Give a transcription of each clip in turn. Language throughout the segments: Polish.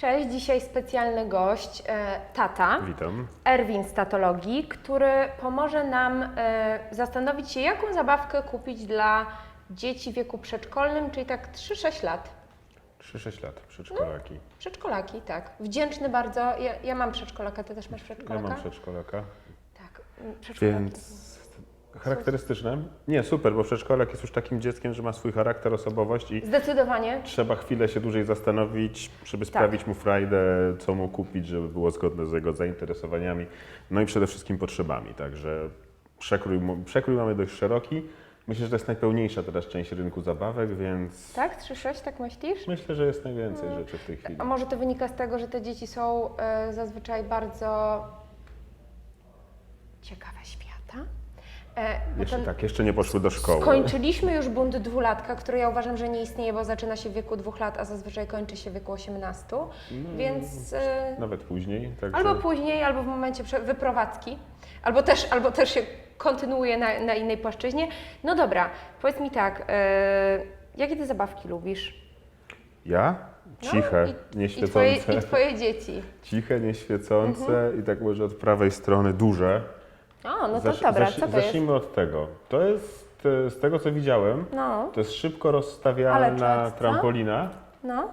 Cześć, dzisiaj specjalny gość, e, tata, Witam. Erwin z Tatologii, który pomoże nam e, zastanowić się, jaką zabawkę kupić dla dzieci w wieku przedszkolnym, czyli tak 3-6 lat. 3-6 lat, przedszkolaki. Przedszkolaki, tak. Wdzięczny bardzo. Ja, ja mam przedszkolaka, ty też masz Ja przedszkolaka? mam przedszkolaka, Tak, mm, przedszkolaki. więc charakterystyczne. Nie, super, bo przedszkolak jest już takim dzieckiem, że ma swój charakter, osobowość i Zdecydowanie. trzeba chwilę się dłużej zastanowić, żeby sprawić mu frajdę, co mu kupić, żeby było zgodne z jego zainteresowaniami, no i przede wszystkim potrzebami. Także przekrój, przekrój mamy dość szeroki. Myślę, że to jest najpełniejsza teraz część rynku zabawek, więc Tak, 3-6, tak myślisz? myślę, że jest najwięcej rzeczy w tej chwili. A może to wynika z tego, że te dzieci są e, zazwyczaj bardzo ciekawe świata? E, Jeszcze ten- tak, jeszcze nie poszły do szkoły. Skończyliśmy już bunt dwulatka, który ja uważam, że nie istnieje, bo zaczyna się w wieku dwóch lat, a zazwyczaj kończy się w wieku 18. Więc e, Nawet później. Także... albo później, albo w momencie prze- wyprowadzki, albo też, albo też się kontynuuje na, na innej płaszczyźnie. No dobra, powiedz mi tak, e, jakie ty zabawki lubisz? Ja? No, Ciche, i, i, nieświecące. twoje, I twoje dzieci. Ciche, nieświecące Mhm. i tak może od prawej strony duże. O, no to Zaś- dobra, co to jest? Zacznijmy od tego. To jest, e, z tego co widziałem, No, to jest szybko Ale rozstawialna czad, co? trampolina, no.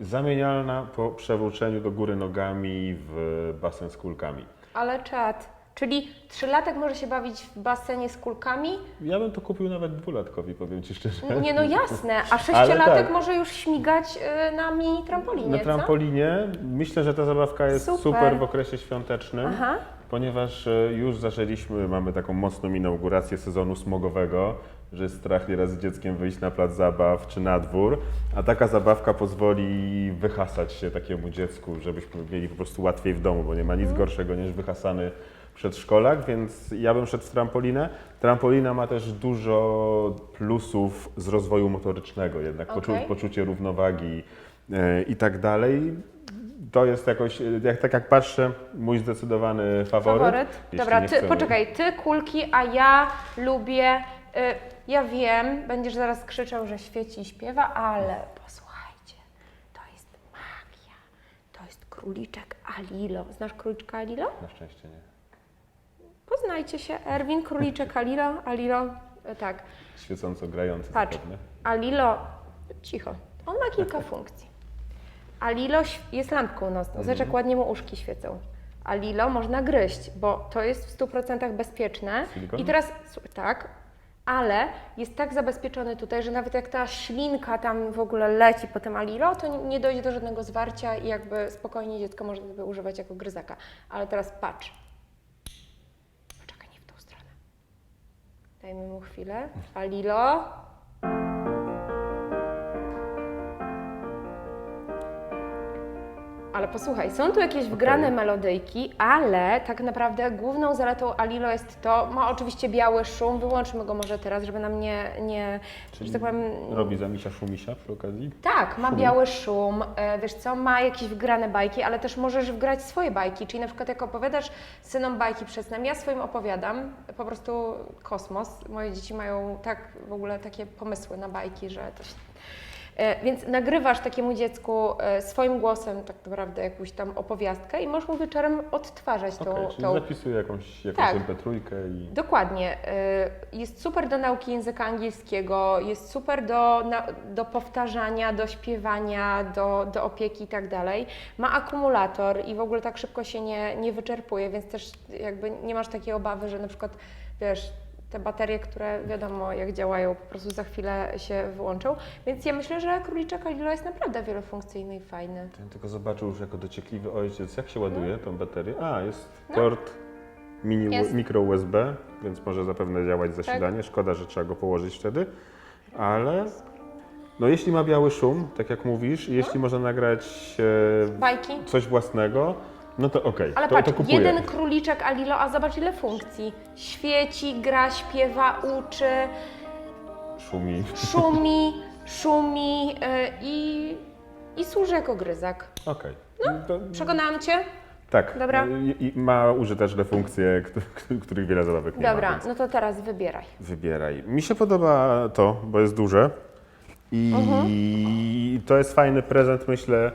zamienialna po przewróceniu do góry nogami w basen z kulkami. Ale czad. Czyli trzylatek może się bawić w basenie z kulkami? Ja bym to kupił nawet dwulatkowi, powiem Ci szczerze. Nie no jasne, a sześciolatek tak. może już śmigać y, na mini trampolinie, Na co? trampolinie myślę, że ta zabawka jest Super. super, w okresie świątecznym. Aha. Ponieważ e, już zaczęliśmy, mamy taką mocną inaugurację sezonu smogowego, że strach nieraz z dzieckiem wyjść na plac zabaw czy na dwór, a taka zabawka pozwoli wyhasać się takiemu dziecku, żebyśmy mieli po prostu łatwiej w domu, bo nie ma nic gorszego niż wyhasany przedszkolak, więc ja bym szedł w trampolinę. Trampolina ma też dużo plusów z rozwoju motorycznego, jednak Okej. poczucie równowagi e, i tak dalej. To jest jakoś, jak, tak jak patrzę, mój zdecydowany faworyt. Faworyt? Dobra, ty, poczekaj, ty kulki, a ja lubię, y, ja wiem, będziesz zaraz krzyczał, że świeci i śpiewa, ale posłuchajcie, to jest magia, to jest króliczek Alilo. Znasz króliczka Alilo? Na szczęście nie. Poznajcie się, Erwin, króliczek Alilo, Alilo, y, tak. Świecąco grający Patrz, zapewne. Alilo, cicho, on ma kilka funkcji. Alilo ś- jest lampką nocną, zobacz jak ładnie mu uszki świecą. Alilo można gryźć, bo to jest w 100% bezpieczne. Silikon? I teraz, tak, ale jest tak zabezpieczony tutaj, że nawet jak ta ślinka tam w ogóle leci po tym Alilo, to nie- dojdzie do żadnego zwarcia i jakby spokojnie dziecko może tego używać jako gryzaka. Ale teraz patrz. Poczekaj, nie w tą stronę. Dajmy mu chwilę. Alilo. Posłuchaj, są tu jakieś wgrane melodyjki, ale tak naprawdę główną zaletą Alilo jest to, ma oczywiście biały szum, wyłączmy go może teraz, żeby nam nie, nie że tak powiem, Robi za misia szumisia przy okazji? tak, ma Szum. biały szum, e, wiesz co, ma jakieś wgrane bajki, ale też możesz wgrać swoje bajki, czyli na przykład jak opowiadasz synom bajki przed snem, ja swoim opowiadam, po prostu kosmos, moje dzieci mają tak w ogóle takie pomysły na bajki, że to się... E, Więc nagrywasz takiemu dziecku e, swoim głosem tak naprawdę jakąś tam opowiastkę i możesz mu wieczorem odtwarzać tą, Okej, czyli tą zapisuję jakąś, jakąś Tak. MP3 i... Dokładnie. Y, Jest super do nauki języka angielskiego, jest super do, do powtarzania, do śpiewania, do, do opieki i tak dalej. Ma akumulator i w ogóle tak szybko się nie, nie wyczerpuje, więc też jakby nie masz takiej obawy, że na przykład wiesz, te baterie, które wiadomo jak działają, po prostu za chwilę się wyłączą. Więc ja myślę, że króliczek Alilo jest naprawdę wielofunkcyjny i fajny. Ja tylko zobaczył już jako dociekliwy ojciec, jak się ładuje tą baterię. A, jest No. port mini Jest. mikro USB, więc może zapewne działać zasilanie. Szkoda, że trzeba go położyć wtedy, ale no jeśli ma biały szum, tak jak mówisz, i jeśli można nagrać e, Bajki. coś własnego, no to okej, Ale to, patrz, to kupuję. jeden króliczek Alilo, a zobacz ile funkcji. Świeci, gra, śpiewa, uczy, Szumi. szumi, szumi yy, i, i służy jako gryzak. Okej. To- Przekonałam Cię? Tak. Dobra. I, I ma użyteczne funkcje, któ- których wiele zabawek nie ma. Dobra, Więc no to teraz wybieraj. wybieraj. Mi się podoba to, bo jest duże. I Mhm. to jest fajny prezent, myślę,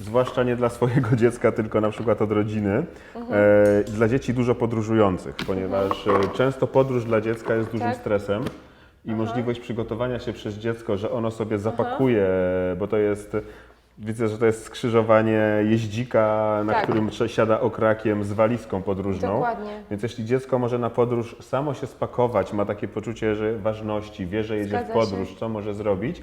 zwłaszcza nie dla swojego dziecka, tylko na przykład od rodziny, Mhm. e, dla dzieci dużo podróżujących, ponieważ e, często podróż dla dziecka jest dużym Tak. stresem i możliwość przygotowania się przez dziecko, że ono sobie zapakuje, bo to jest, widzę, że to jest skrzyżowanie jeździka, na Tak. którym siada okrakiem z walizką podróżną. Dokładnie. Więc jeśli dziecko może na podróż samo się spakować, ma takie poczucie że ważności, wie, że jedzie Zgadza w podróż, co może zrobić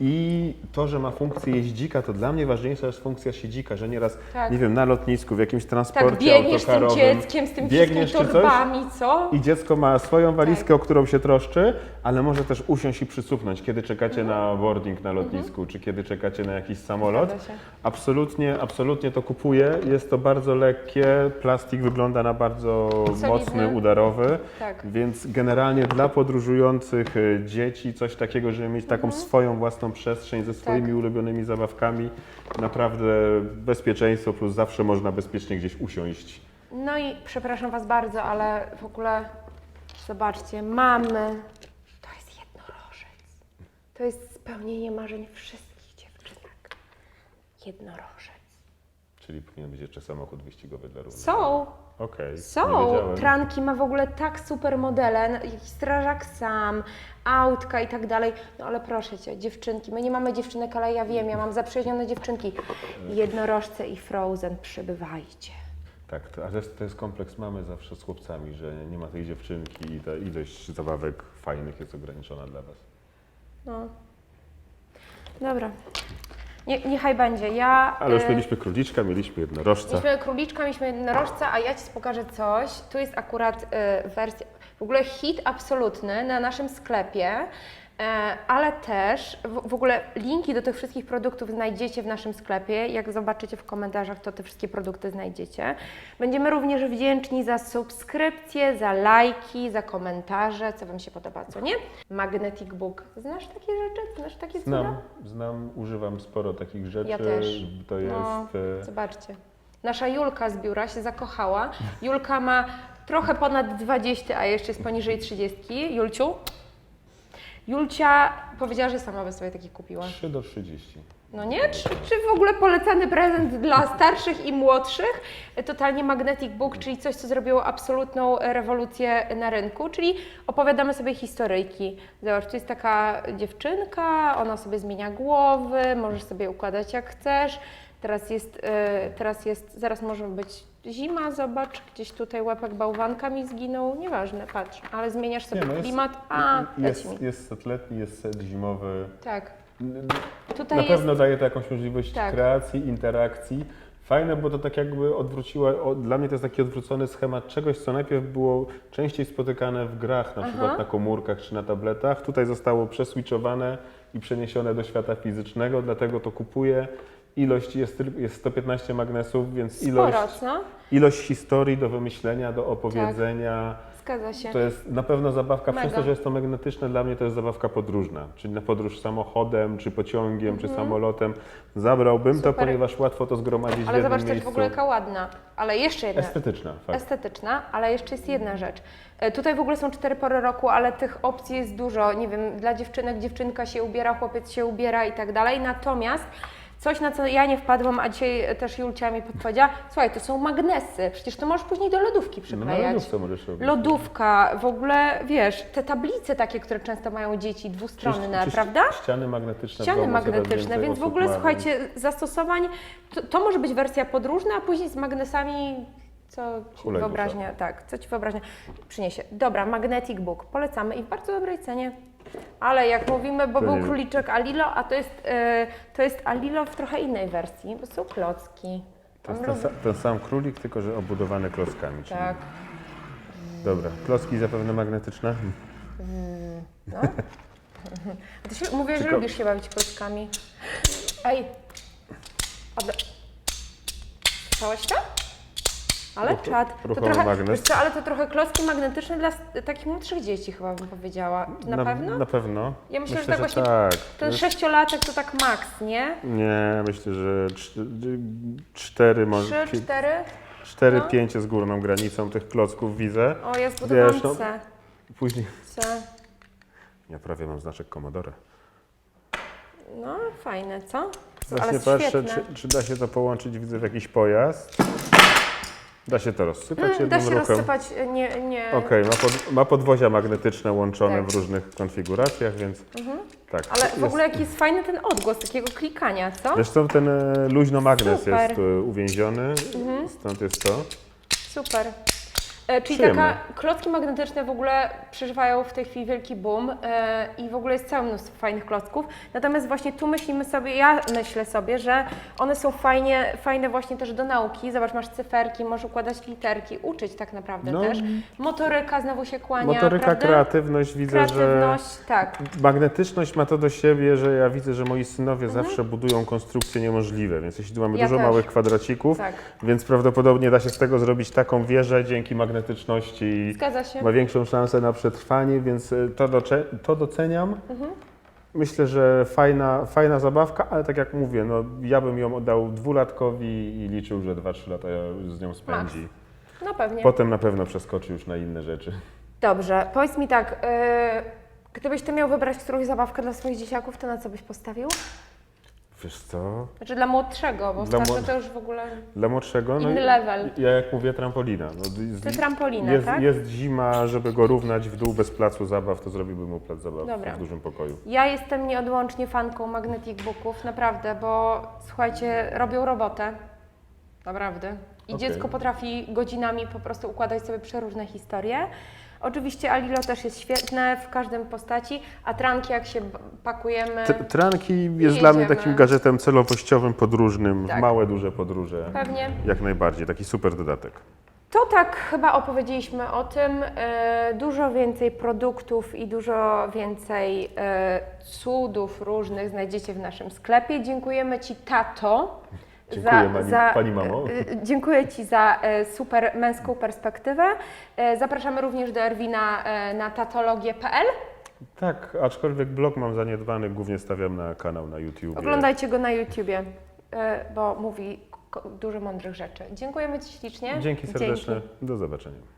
i to, że ma funkcję jeździka, to dla mnie ważniejsza jest funkcja siedzika, że nieraz, Tak. nie wiem, na lotnisku, w jakimś transporcie Tak, biegniesz z tym autokarowym, dzieckiem, z tym biegniesz czy coś torbami, co? i dziecko ma swoją walizkę, Tak. o którą się troszczy, ale może też usiąść i przysupnąć, kiedy czekacie na boarding na lotnisku, czy kiedy czekacie na jakiś samolot. Absolutnie, absolutnie to kupuję. Jest to bardzo lekkie, plastik wygląda na bardzo Solidny. mocny, udarowy, Tak. więc generalnie dla podróżujących y, dzieci coś takiego, żeby mieć taką Mhm. swoją własną przestrzeń ze swoimi Tak. ulubionymi zabawkami, naprawdę bezpieczeństwo plus zawsze można bezpiecznie gdzieś usiąść. No i przepraszam Was bardzo, ale w ogóle zobaczcie, mamy. To jest jednorożec. To jest spełnienie marzeń wszystkich. Jednorożec. Czyli powinien być jeszcze samochód wyścigowy dla równych. Są, Okej, nie są. wiedziałem. Tranki ma w ogóle tak super modele, no, jakiś strażak sam, autka i tak dalej. No ale proszę Cię, dziewczynki, my nie mamy dziewczynek, ale ja wiem, ja mam zaprzyjaźnione dziewczynki. Jednorożce i Frozen, przybywajcie. Tak, to, ale to jest kompleks mamy zawsze z chłopcami, że nie ma tej dziewczynki i ta ilość zabawek fajnych jest ograniczona dla Was. No. Dobra. Nie, niechaj będzie. Ja. Ale już e, mieliśmy króliczka, mieliśmy jednorożca. Mieliśmy króliczka, mieliśmy jednorożca, a ja Ci pokażę coś. Tu jest akurat e, wersja, w ogóle hit absolutny na naszym sklepie, ale też w, w ogóle linki do tych wszystkich produktów znajdziecie w naszym sklepie. Jak zobaczycie w komentarzach, to te wszystkie produkty znajdziecie. Będziemy również wdzięczni za subskrypcje, za lajki, za komentarze, co Wam się podoba, co nie. Magnetic Book. Znasz takie rzeczy? Znasz takie cuda? Znam, znam, używam sporo takich rzeczy. Ja też. To jest. No, e, zobaczcie. Nasza Julka z biura się zakochała. Julka ma trochę ponad 20, a jeszcze jest poniżej 30. Julciu? Julcia powiedziała, że sama by sobie taki kupiła. 3 do 30. No nie? Czy, czy w ogóle polecany prezent dla starszych i młodszych? Totalnie Magnetic Book, czyli coś, co zrobiło absolutną rewolucję na rynku, czyli opowiadamy sobie historyjki. Zobacz, tu jest taka dziewczynka, ona sobie zmienia głowy, możesz sobie układać jak chcesz. Teraz jest, e, teraz jest, zaraz może być zima, zobacz, gdzieś tutaj łapek bałwanka mi zginął, nieważne, patrz, ale zmieniasz sobie Nie, no jest- klimat, a, leci Jest, mi. jest set letni, jest set zimowy. Tak, tutaj Na jest, pewno daje to jakąś możliwość Tak. kreacji, interakcji. Fajne, bo to tak jakby odwróciła, o, dla mnie to jest taki odwrócony schemat czegoś, co najpierw było częściej spotykane w grach, na przykład na komórkach czy na tabletach. Tutaj zostało przeswitchowane i przeniesione do świata fizycznego, dlatego to kupuję. Ilość jest, jest 115 magnesów, więc ilość, sporo, co? ilość historii do wymyślenia, do opowiedzenia. Zgadza się. To jest na pewno zabawka, Mega. przez to, że jest to magnetyczne, dla mnie to jest zabawka podróżna, czyli na podróż samochodem, czy pociągiem, czy samolotem. Zabrałbym to, Mhm. Super. ponieważ łatwo to zgromadzić w Ale jednym zobacz też miejscu. w ogóle jaka ładna. Ale jeszcze jedna. Estetyczna, fakt. Estetyczna, ale jeszcze jest jedna rzecz. E, Tutaj w ogóle są cztery pory roku, ale tych opcji jest dużo. Nie wiem, dla dziewczynek dziewczynka się ubiera, chłopiec się ubiera i tak dalej. Natomiast coś, na co ja nie wpadłam, a dzisiaj też Julcia mi podpowiedziała, słuchaj, to są magnesy. Przecież to możesz później do lodówki no na przyklejać. lodówce możesz robić. Lodówka, w ogóle, wiesz, te tablice takie, które często mają dzieci, dwustronne, Czy- czy prawda? Ściany magnetyczne. Ściany magnetyczne, więc w ogóle słuchajcie, zastosowań, to, to może być wersja podróżna, a później z magnesami, co ci Hulajnóża. wyobraźnia, tak, co ci wyobraźnia przyniesie. Dobra, Magnetic Book, polecamy i w bardzo dobrej cenie. Ale jak mówimy, bo To był króliczek Alilo, a to jest, e, to jest Alilo w trochę innej wersji, bo są klocki. To jest On ten, sa- ten sam królik, tylko że obudowany klockami. Czyli... Tak, Dobra, klocki zapewne magnetyczne. no. A ty się, mówię, że Tylko- lubisz się bawić klockami. Ej, Oda... Słyszałeś to? Ale Ruch- czad. To trochę, wiesz co, ale to trochę klocki magnetyczne dla takich młodszych dzieci chyba bym powiedziała. Czy na, pewno? Na pewno. Ja myślę, że tak właśnie- tak. Ten sześciolatek to tak maks, nie? Nie, myślę, że cz- cztery, może Trzy, cztery? 4-5 No. jest górną granicą tych klocków, widzę. O, ja zbudowałam Wiesz, no-. Później. C. Ja prawie mam znaczek Commodore. No, fajne, co? Właśnie ale patrzę, czy, czy da się to połączyć, widzę w jakiś pojazd. Da się to rozsypać Mm, jednym Da się ruchem. rozsypać, e, nie, nie. Okej, ma, pod, ma podwozia magnetyczne łączone Tak. w różnych konfiguracjach, więc tak. Ale w jest- ogóle jaki jest fajny ten odgłos takiego klikania, co? Zresztą ten e, luźno magnes Super. Mhm. jest e, uwięziony, stąd jest to. Super. E, czyli Przyjemne. taka, klocki magnetyczne w ogóle przeżywają w tej chwili wielki boom e, i w ogóle jest całe mnóstwo fajnych klocków. Natomiast właśnie tu myślimy sobie, ja myślę sobie, że one są fajnie, fajne właśnie też do nauki. Zobacz, masz cyferki, możesz układać literki, uczyć tak naprawdę No. też. Motoryka znowu się kłania, Motoryka, prawda? kreatywność, widzę, Kreatywność, że tak. magnetyczność ma to do siebie, że ja widzę, że moi synowie zawsze budują konstrukcje niemożliwe, więc jeśli tu mamy Mhm. Ja dużo też. małych kwadracików, Tak. więc prawdopodobnie da się z tego zrobić taką wieżę dzięki magnetyczności. Zgadza się. Ma większą szansę na przetrwanie, więc e, to, to doceniam. Mhm. Myślę, że fajna, fajna zabawka, ale tak jak mówię, no, ja bym ją oddał dwulatkowi i liczył, że 2-3 lata z nią spędzi. No pewnie. Potem na pewno przeskoczy już na inne rzeczy. Dobrze, powiedz mi tak, e, gdybyś Ty miał wybrać którąś zabawkę dla swoich dzieciaków, to na co byś postawił? Wiesz co? Znaczy dla młodszego, bo Dla starszy młod- to już w ogóle Dla młodszego, no inny i- level. ja jak mówię, trampolina. No, z- Ty trampolinę, jest, tak? jest zima, żeby go równać w dół bez placu zabaw, to zrobiłbym mu plac zabaw Dobra. w dużym pokoju. Ja jestem nieodłącznie fanką Magnetic Booków, naprawdę, bo słuchajcie, robią robotę. Naprawdę. I Okej. dziecko potrafi godzinami po prostu układać sobie przeróżne historie. Oczywiście Alilo też jest świetne w każdym postaci, a tranki jak się pakujemy. T- Tranki jest dla mnie jedziemy. takim gadżetem celowościowym, podróżnym, Tak. małe, duże podróże. Pewnie. Jak najbardziej, taki super dodatek. To tak chyba opowiedzieliśmy o tym. E, Dużo więcej produktów i dużo więcej e, cudów różnych znajdziecie w naszym sklepie. Dziękujemy Ci, tato. Dziękuję, pani- pani mamo. e, e, Dziękuję Ci za e, super męską perspektywę. Zapraszamy również do Erwina na tatologię.pl. Tak, aczkolwiek blog mam zaniedbany, głównie stawiam na kanał na YouTube. Oglądajcie go na YouTubie, bo mówi dużo mądrych rzeczy. Dziękujemy Ci ślicznie. Dzięki serdeczne, do zobaczenia.